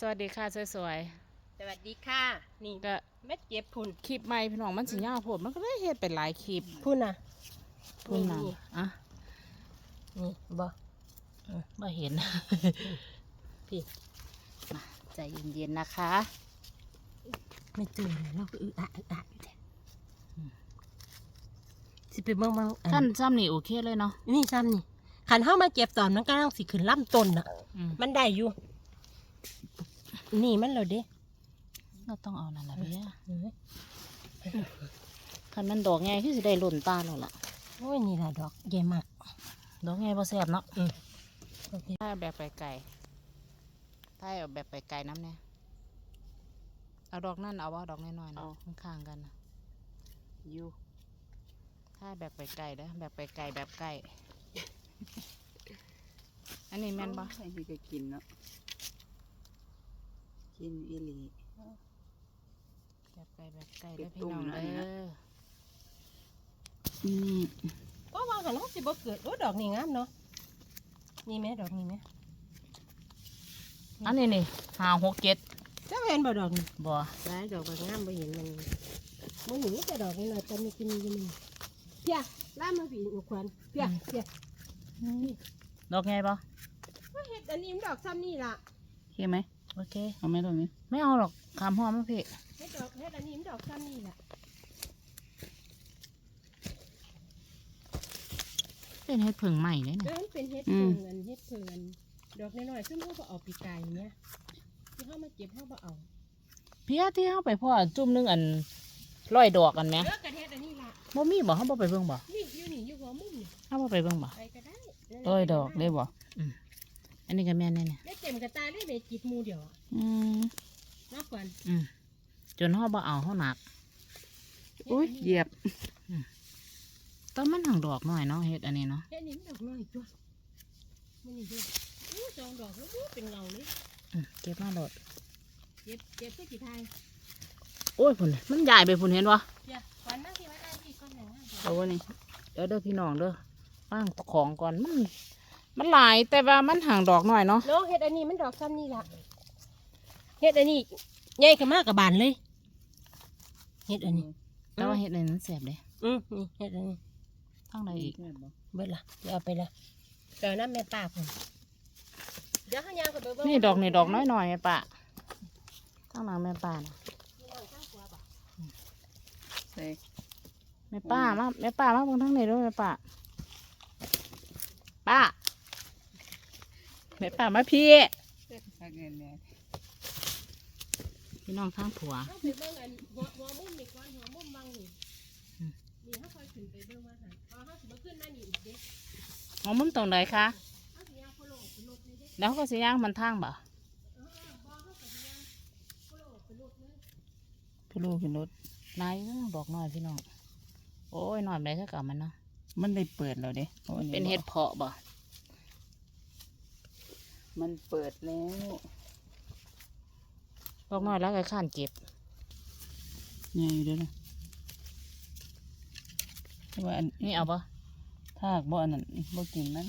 สวัสดีค่ะสวยสวัสดีค่ะ นี่ๆก็เม็ดเก็บพุ่นคลิปใหม่พี่น้องมันสิยาวโพดมันก็เลยเฮ็ดเป็นหลายคลิปพุ่นน่ะพุ่นน่ะนี่ อะนี่บ่บ่เห็น พี่ใจเย็นๆนะคะไม่ตื่นเลยเราก็อึอะอึอะอยู่แท้สิไปเบิ่งเบิ่งอัขั้นซ้ำนี่โอเคเลยเนาะนี่ซ้ำนี่ขันเข้ามาเก็บตอนมันกำลังสิขึ้นลำต้นน่ะ อืมมันได้อยู่ นี่มันแล้วเด้เราต้องเอานั่นล่ะเบี้ยเอ้ยคันมันดอกไงคือสิได้หล่นตาแล้วล่ะโอ้ยนี่ล่ะดอกใหญ่มากดอกไงบ่แซ่บเนาะโอเคถ้าเอาแบบไปไกลถ้าเอาแบบไปไกลน้ำเนี่ยเอาดอกนั่นเอาว่าดอกน้อยๆเนาะข้างๆกันน่ะอยู่ถ้าแบบไปไกลเด้อแบบไปไกลแบบใกล้อันนี้แม่นบ่ใส่ที่จะกินเนาะ กินอีหลีแบบไกลแบบไกลเป็ได้ดอพี่ตุ่มน้องแล้วเด้นี่นะอนี่ว่าวางหันเขาสิบ่เกิดโอ้ดอกนี่งามเนาะนี่ไหมดอกนี่ไหมอันนี้นี่หาหกเจ็ดเจ้าเห็นบ่ดอกนี่บ่หลายดอกบางงามบ่เห็นมันมันหนีแต่ดอกนี่หน่อยแต่มีกินอยู่มันเพียล่ามาผีอุควันเพียเพียดอกไงบ่ว่าเห็ดอันนี้มันดอกซ้ำนี่ล่ะเห็นไหม โอเค เอาไหมตรงนี้ไม่เอาหรอกคำหอมมาพี่เห็ดดอกเห็ดอันนี้มันดอกซ้ำนี่ล่ะเป็นเห็ดผึ่งใหม่เลยแล้วเนี่ยมันเป็นเห็ดเพิงอันเห็ดเพิงอันดอกน้อยๆซึ่งเขาก็เอาปีกายเนี่ยที่เขามาเก็บเขาก็เอาเพียที่เข้าไปพ่อจุ่มหนึงอันร้อยดอกกันไหมเลือกกระเห็ดอันนี้ล่ะบ่มีบ่เขาบ่ไปเบิ่งบ่นี่อยู่นี่อยู่หัวมุมนี่เขาบ่ไปเบิ่งบ่ไปก็ได้ร้อยดอกได้บ่อั นนี้ก็แม่นแน่เนี่ยได้เต็มกระตายได้ในจิตหมูเดียวอะอืมนอกก่อนอืมจนเขาบ่เอาเขาหนักอุ้ยเหยียบแต้นมันหังดอกหน่อยเนาะเห็ดอันนี้เนาะเห็ดนี้มันดอกน้อยตัวมันนี่ด้วยอู้สองดอกแล้วอู้เป็นเงาเลยอืมเก็บมาโดดเก็บเก็บเพื่อจีไทยโอ้ยพุ่นมันใหญ่ไปพุ่นเห็นบ่เดี๋ยววันนั่งที่วันนั่งที่ก้อนหนังเอาวะนี่เดี๋ยวเด้อพี่น้องเด้อว่างของก่อนมัน มันหลายแต่ว่ามันห่างดอกหน่อยเนาะเนาะเห็ดอันนี้มันดอกซ้ำนี่ล่ะเห็ดอันนี้ใหญ่ขึ้นมากกับบานเลยเห็ดอันนี้แต่ว่าเห็ดอันนั้นแสบเลยอืมนี่เห็ดอันนี้ทั้งใดอีกเบิดละเดี๋ยวเอาไปละเดี๋ยวน้ำแม่ป้าผมเดี๋ยวข้างยางก็ไปเบิ่งนี่ดอกนี่ดอกน้อยหน่อยแม่ป่าทั้งหลังแม่ป่านะใส่แม่ป้ามาแม่ป้ามาเบิ่งทั้งนี้ด้วยแม่ป้าป้า แม่ป้ามาพี่ถ้าเงินเนี่ยพี่น้องทั้งผัวเอาไปเบิ่งอันหัวหัวมุมนี่ก่อนหัวมุมบังนี่อืมนี่เขาคอยขึ้นไปเบิ่งมาหันพอเขาสิมาขึ้นมานี่อีกเด้มองมุมตรงไหนคะเขาสิยางโคโลเป็นลูกนี่เด้แล้วเขาก็สิย่างมันทางบ่เออบ่เขาก็สิยางโคโลเป็นลูกนี่พี่ลูกขึ้นรถนายดอกน้อยพี่น้อง โอ้ยหน่อยไปก็กลับมันเนาะมันได้เปิดแล้วเด้อาอัเป็นเห็ดเพาะบ่ มันเปิดแล้วดอกน้อยแล้วก็ข้านเก็บใหญ่อยู่เด้อนะแต่ว่าอันนี่เอาบ่ถ้ากบ่อันนั้นบ่กินมัน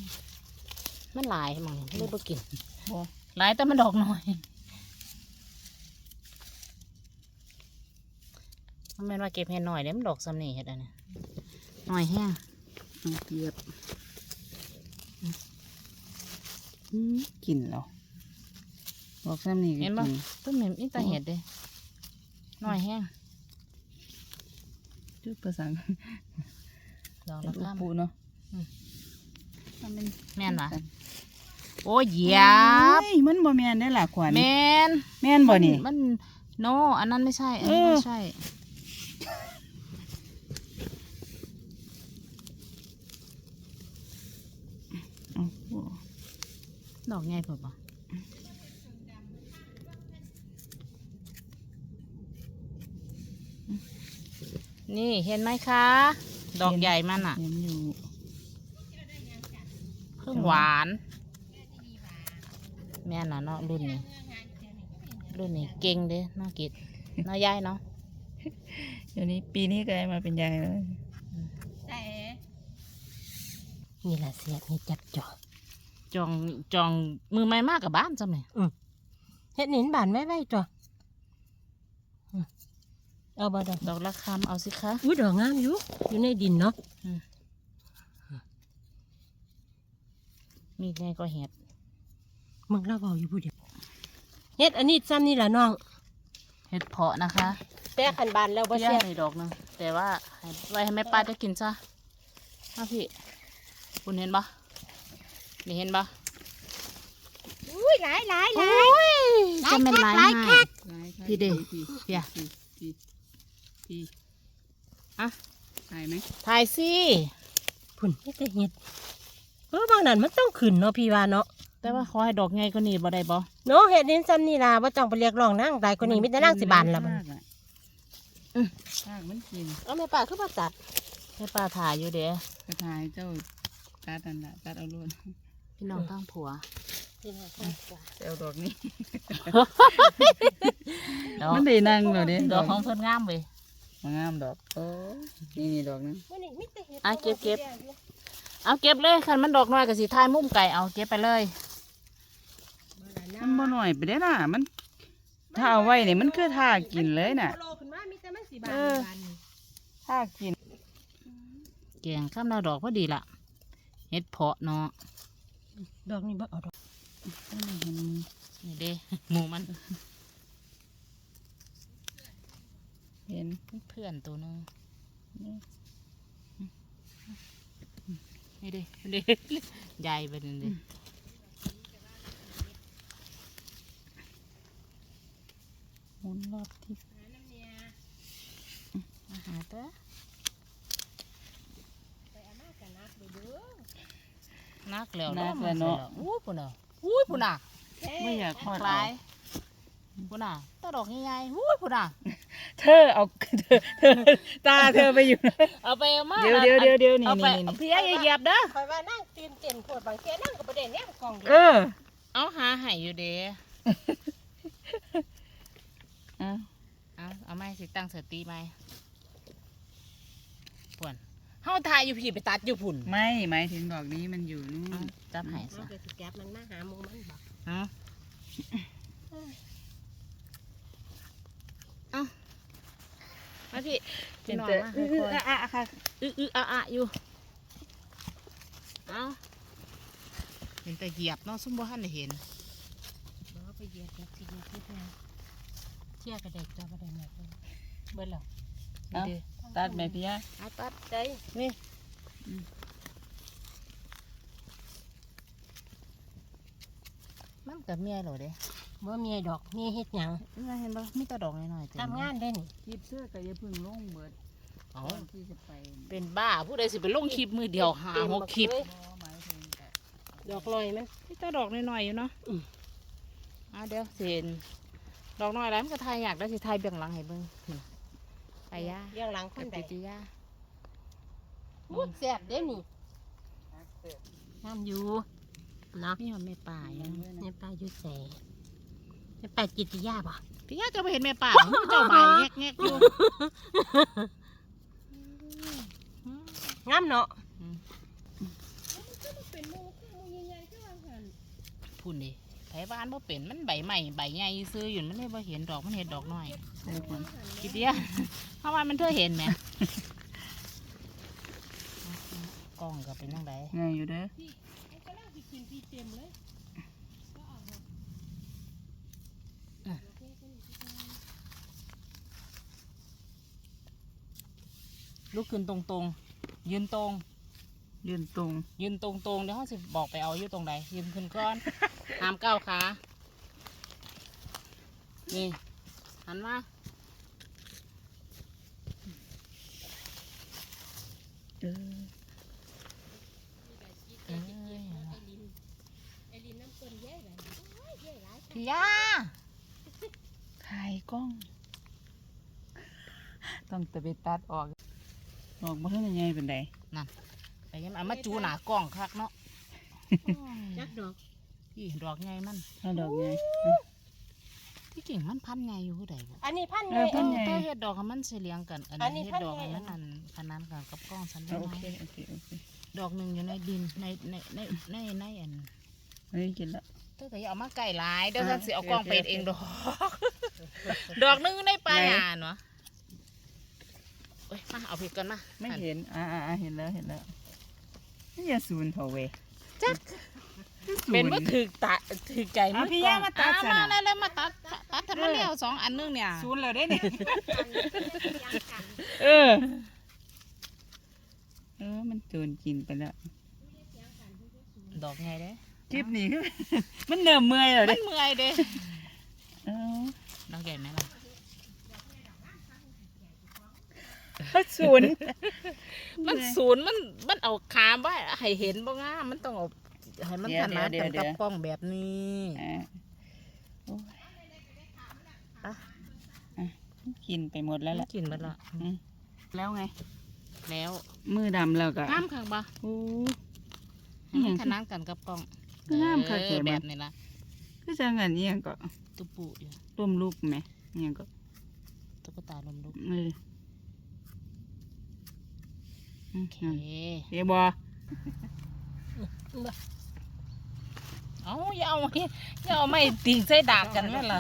มันหลายมั้งเลยบ่กินบ่หลายแต่มันดอกน้อยมันแม่นว่าเก็บเห็ดหน่อยเดี๋ยวมันดอกซ้ำนี่เห็ดอันนี้หน่อยแห้งเอาเหยียบอืม กินแล้วบอกซ้ำนี่ก็เห็นบ่กินต้นเหม็นอีตาเห็ดเด้หน่อยแห้งจุดภาษาดอกเป็ละนอุข้ามปุเนาะอืมมันเป็นแม่นวะโอ้ยเหยียบเฮ้ยมันบ่แม่นได้อล่ะขวัญแม่นแม่นบ่นี่มันโนอันนั้นไม่ใช่อันนี้เออไม่ใช่ เอาบ่ ดอกใหญ่เปล่าบ่นี่เห็นไหมคะ ดอกใหญ่มันอะ เห็นอยู่เพิ่งหวาน แม่น่ะเนาะรุ่นนี้ รุ่นนี้เก่งเด้เน้องกิดเน้อยายเนาะเดี๋ยวนี้ปีนี้ก็ได้มาเป็นยายแล้วแต่นี่ล่ะเสียบนี่จับจอบ จองจองมือไม่มากกับบ้านจำเนี่ยอืมเฮ็ดหนินบานไว้ไว้จ้ะอืมเอาบ่ดอกดอกละคำเอาสิคะอุ้ยดอกงามอยู่อยู่ในดินเนาะมีไงก็เห็ดมึงเล่าเบาอยู่ผู้เดียวเฮ็ดอันนี้ซ้ำนี่ล่ะน้องเห็ดเพาะนะคะแต่ขันบานแล้วบ่เพี้ยแซ่บในดอกหนึงแต่ว่าให้ไว้ให้แม่ป้าได้กินซะมาพี่คุณเห็นปะ นี่เห็นปะอุ้ยหลายหลายหลายจะเป็นหลายหลายให้คักพี่เด้เพียพี่พี่พี่อะถ่ายไหมถ่ายสิพุ่นนี่แต่เฮ็ดเออบางนั้นมันต้องขึ้นเนาะพี่ว่าเนาะแต่ว่าขอให้ดอกไงก็นี่บ่ได้บ่เนาะเฮ็ดดินซ้ำนี่ล่ะบ่ต้องไปเรียกร้องนางหลายกว่านี้มีแต่นางสิบานละมันอืมรากมันกินเอาแม่ป้าคือบ่ตัดให้ป้าถ่ายอยู่เด้กระทายเจ้าตัดอันละตัดเอาล้วน พี่น้องตั้งผัว พี่น้องข้างขวาเอาดอกนี้ดอกมันได้นั่งเหรอเด้ดอกของเพิ่นงามเว้ยมางามดอกโอ้นี่นี่ดอกนึงมื้อนี้มีแต่เฮ็ดอะเก็บเก็บเอาเก็บเลยคันมันดอกน้อยก็สิถ่ายมุมไก่เอาเก็บไปเลยมันบ่หน่อยไปได้น่ะมันถ้าเอาไว้เนี่ยมันคือท่ากินเลยน่ะโลขึ้นมามีแต่มันสิบาเออบานนี่ท่ากินแกงข้ามดาวดอกพอดีละเฮ็ดเพาะเนาะ ดอกนี่บ่เอาดอกนี่เด้หมูมัน เห็นเพื่อนตัวหนึงนี่เด้นี่เด้ใหญ่ไปนี่เด้หมุนรอบที่อาหารตัวนัก แล้วนักมัแล้วเนาะอู้ปุ่นอะอู้ปุ่นอะไม่อยากทอดคเอาล้ายปุ่นอะตาดอกใหญ่ๆอู้ปุ่นอะเธอเอาเธอเธอตาเธอไปอยู่นะเอาไปเอามาเดี๋ยวเดี๋ยวเดี๋ยวเดี๋ยวนี่เอาไปนี่เอานี่เพียอย่าเหยียบเด้อคอยว่านั่งตีนเต้นโพดบางเทีนั่งก็บ่ได้แนมกล่องเออเอาหาให้อยู่เด้เอาเอาเอาไม้สิตั้งสติไหมป่วน เฮาถ่ายอยู่พี่ไปตัดอยู่พุ่นไม่หมายถึงดอกนี้มันอยู่นู่เอานจับให้เอาซะไปสิแก็บมันมาหาหมูมันบ่เอาเอามาพี่พี่น้องมาเอให้อคอยอะอะค่ะอึอึอะอะอยู่เอาเห็นแต่เหยียบเนาะซุ่มบ่ทันได้เห็นบ่เอาไปเหยียดจักสิเหยียดที่แท้เที่ยกระเด็กจ้าบ่ได้แม่เลยเบิดแล้ว นี่เด้ตัดไหมพี่ยะเอาตัดใจนี่อืมมันกับเมียเหรอเด้บ่มีดอกมีเฮ็ดหยังนี่เห็นบ่มีแต่ดอกน้อยๆเต็มทำงานได้นี่คิดเสื้อก็อย่าเพึ่งลงเบิดเอาก่อนที่จะไปเป็นบ้าผู้ใดสิไปลงคลิปมือเดียวหาหกคลิปบ่หมายถึงแต่ดอกลอยมันนี่แต่ดอกน้อยๆอยู่เนาะอืมอะเดี๋ยวสิเห็นดอกน้อยแล้วมันก็ทายอยากได้สิทายเบื้องหลังให้เบิ่ง นี่ไปย่าเรื่องหลังคกับนใดปิติยาอู้แซ่บเด้นี่งามอยู่เนาะมีหอมแม่ป่าอยู่นะแม่ป้าอยู่แสแม่ป้าจิตติยาบ่พี่ย่าจะไปเห็นแม่ป่าเจ้าใบแงกแงกๆอยู่งามเนาะพุ่นดิ ไผบ้านบ่เป็นมันใบใหม่ใบใหญ่ซื้ออยู่มันเลยบ่เห็นดอกมันเห็นดอกน้อยใช่คนปิติยาเพราะว่ามันเธอเห็นไหมกล้องก็เป็นยังไงไงอยู่เด้อลุกขึ้นตรงๆ ยืนตรง ยืนตรง ยืนตรงๆเดี๋ยวเขาสิบอกไปเอาอยู่ตรงไหนยืนขึ้นก้อนห้ามก้าวขานี่หันมาเออเอ้ยพี่ยาถ่ายกล้อง ต้องตะไปตัดออก ออกมาเท่าไหร่เป็นได ไปยังเอามาจูหนากล้องคักเนาะจักดอกพี่ดอกไงมันเอาดอกไงที่กิ่งมันพันไงอยู่ผู้ใดบ่อันนี้พันเอไงอพันไงแต่เฮ็ดดอกให้มันสิเลี้ยงกัน อันอันนี้นี้เฮ็ดพันดอกไงให้มันอันขนานกันกับกล้องฉันได้โอไหมเคโอเคโอเคดอกหนึ่งอยู่ในดินในในในในในอันอันนี้กินละเธอก็อย่าเอามาไก่หลายเดี๋ยวฉันสิเอากล้องไปเองดอก ดอกนึงในป่าหญ้าเนาะโอ้ยมาเอาผิดกันมาไม่เห็นอ่าอ่าอ่าเห็นแล้วเห็นแล้ว นี่อย่าศูนย์เถอะเวยจักศูย์เป็นว่าถือตะถือใจเอาพี่ย่ามาตัดอะซะมาน่ะแล้วแล้วมาตัดตัดทำมาเลี้ยวสองอันนึงเนี่ยศูนย์แล้วได้เนี่ยเออ เออ มันโจรกินไปแล้วดอกไงเด้คลิปนี้คือ มันเหนื่อยเมื่อยแล้วมัเด้นเมื่อยเด้เออดอกใหญ่ไหมล่ะ มัน ศูนย์มันศูนย์มันมันเอาขามไว้ให้เห็นบ่งามมันต้องเอาให้มันเดี๋ยถวนัดเดี๋ยวกันเดี๋กัยวบกล้องแบบนี้อ่าโอ้ยอะอะกินไปหมดแล้วแหละกินหมดละอืมแล้วไง แล้ว มือดำแล้วก็งามข้างบ่โอ้ให้มันถนัดกันกับกล้องคืองามค่ะเอเขีอยนแบมาบนี้ล่ะคือจังกันเอียงก็ตุ๊ปูอยู่ร่วมลูกไหมเอียงก็ตุ๊กตาลมลุกเออ โอโอเคเคเดี๋ยวบอเอาอย่าเอาไม่อย่าเอาไม่ติงใส่ดากกันแม่ล่ะ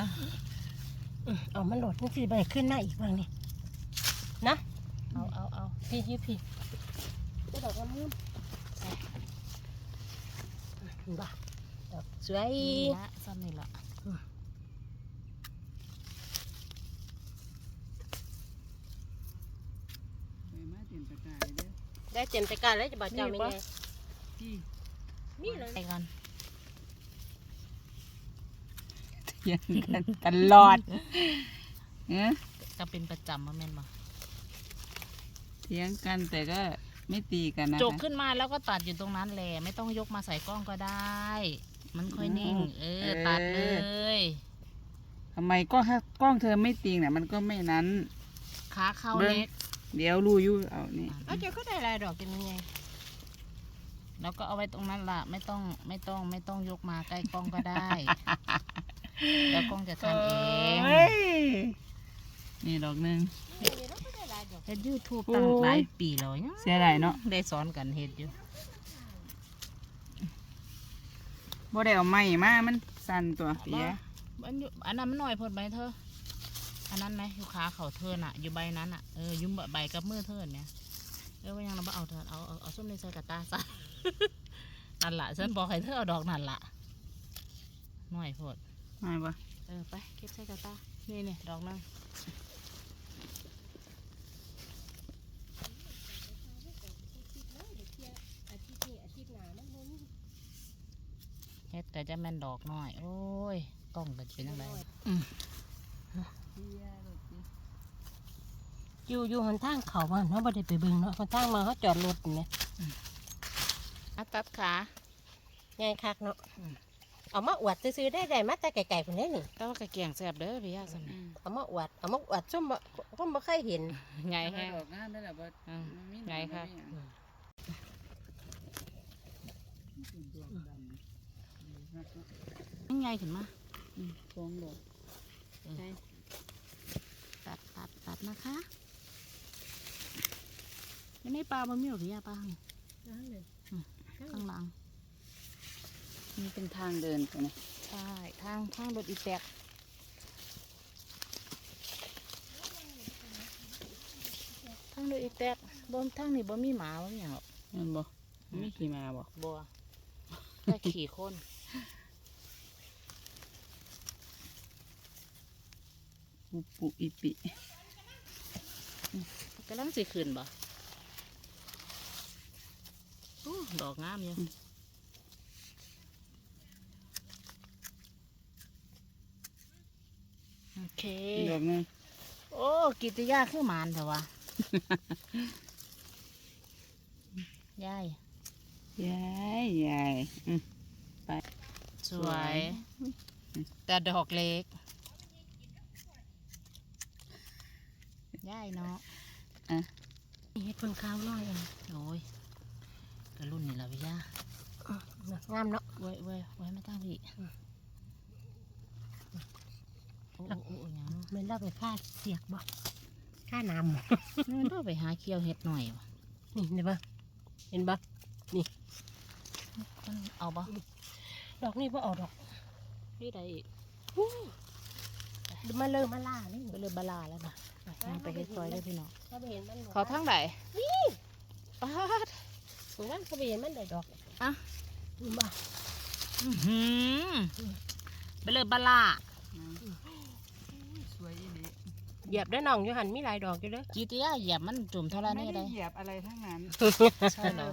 เอามันโหลดมันสิไปขึ้นหน้าอีกบ้างนี่นะเอาเอาเอาพี่ยี่พี่ก็ดอกละมุนบ้าดอกสวยนี่ละซ้ำนี่ละ ได้เต็มตะกร้ารแล้วจะบอกเจ้าไม่ไงมีเลยไปก่อนเถียงกันตลอดเออก็เป็นประจำว่าแม่นบ่เถียงกันแต่ก็ไม่ตีกันนะจกขึ้นมาแล้วก็ตัดอยู่ตรงนั้นแหละไม่ต้องยกมาใส่กล้องก็ได้ มันค่อยนิ่ง เออ ตัดเลยทำไมก็ถ้ากล้องเธอไม่ตีงน่ะ มันก็ไม่นั้น ขาเข้าเบิ่งเล็ก เดี๋ยวรู้อยู่เอานี่เอาเจ้าก็ได้หลายดอกเป็นยังไงแล้วก็เอาไว้ตรงนั้นล่ะไม่ต้องไม่ต้องไม่ต้องยกมาใกล้กล้องก็ได้ แล้วกล้องจะทำเองเฮ้ยนี่ดอกหนึ่งเฮ็ดยูทูบตั้งหลายปีแล้วยังเสียดายเนาะได้สอนกันเฮ็ดอยู่บ่ได้เอาไม้มามันสั่นตัวเปียอันอยู่อันนั้นมันหน่อยพดใบเธอ อันนั้นไหมอยู่ขาเขาเธอน่ะ อยู่ใบนั้นอะเอออยุ่มใบกับมือเธอเนี่ยเออว่ายังเราบ่เอาเธอเอาเอาเอาส้มในใส่กระตาซะนั่นล่ะฉันบอกให้เธอเอาดอกนั่นล่ะหน่อยพดไม่บ่เออไปเก็บใส่กระตานี่นี่ดอกนึงเฮ็ดแต่จะแม่นดอกน้อย โอ้ยกล้องก็จะเป็นยังไง อยู่อยู่หนทางเขาบ้านเขาบ่ได้ไปเบิ่งเนาะหนทางมาเขาจอดรถนี่อะตัดขาง่ายคักเนาะอืมเอามาอวดซื้อๆได้ได้มาแต่ไกลๆคนนี้นี่แต่ว่ากระเกียงแซ่บเด้อพี่ยาสนะเอามาอวดเอามาอวดส้มบ่ส้มบ่เคยเห็นไงให้แฮะดอกงามได้แหละบ่อืมมันมีไงค่ะดอกบ่มีหยังยังไงขึ้นมาอืมสองดอกตัดตัดตัด นะคะยังไม่ปลาบะเมี่ยวพี่ยาปลาข้างข้างหลังนี่เป็นทางเดินไปนะใช่ทางทางรถอีแตกทางรถอีแตกบนทางนี้บ่มีหมาบ่มีหยังหรอกนั่นบ่ไม่ขี่มาบ่บัวแค่ขี่คนปุปุอิปิ กำลังสิขึ้นบ่โอ้ดอกงามอยู่โอเคดอกหนึงโอ้กิตยาคือหมานเถอะวะยายยายยายอืมสวยอืมแต่ดอกเล็ก ยายเนาะเฮ็ดคนข้าวน้อยอะโอ้ยกระรุ่นนี่ละพี่ยางามเนาะไว้ไว้ไว้ไม่ตั้งพี่โอ้โอ้โอ้หยังแม่นเราไปฆ่าเสียกบ่ฆ่าน้ำบ่มันต้องไปหาเคี้ยวเห็ดหน่อยวะนี่เห็นบ่เห็นบ่มันเอาบ่ดอกนี้บ่เอาดอกนี่ใดอีกมาเลยมาล่านี่ไปเลยบาลาแล้วนะ ย่างไปเฮ็ดซอยเด้อพี่น้องเขาไปเห็นมันเขาทั้งใดปาดตรงนั้นเขาไปเห็นมันได้ดอกอะมาอื้อหือไปเลยบาลาสวยอีหลีเหยียบได้น้องอยู่หันมีหลายดอกอยู่เด้อจีเตียเหยียบมันจุ่มเท่าไรไม่นี่ได้ได้เหยียบอะไรทั้งนั้น ใช่เหรอ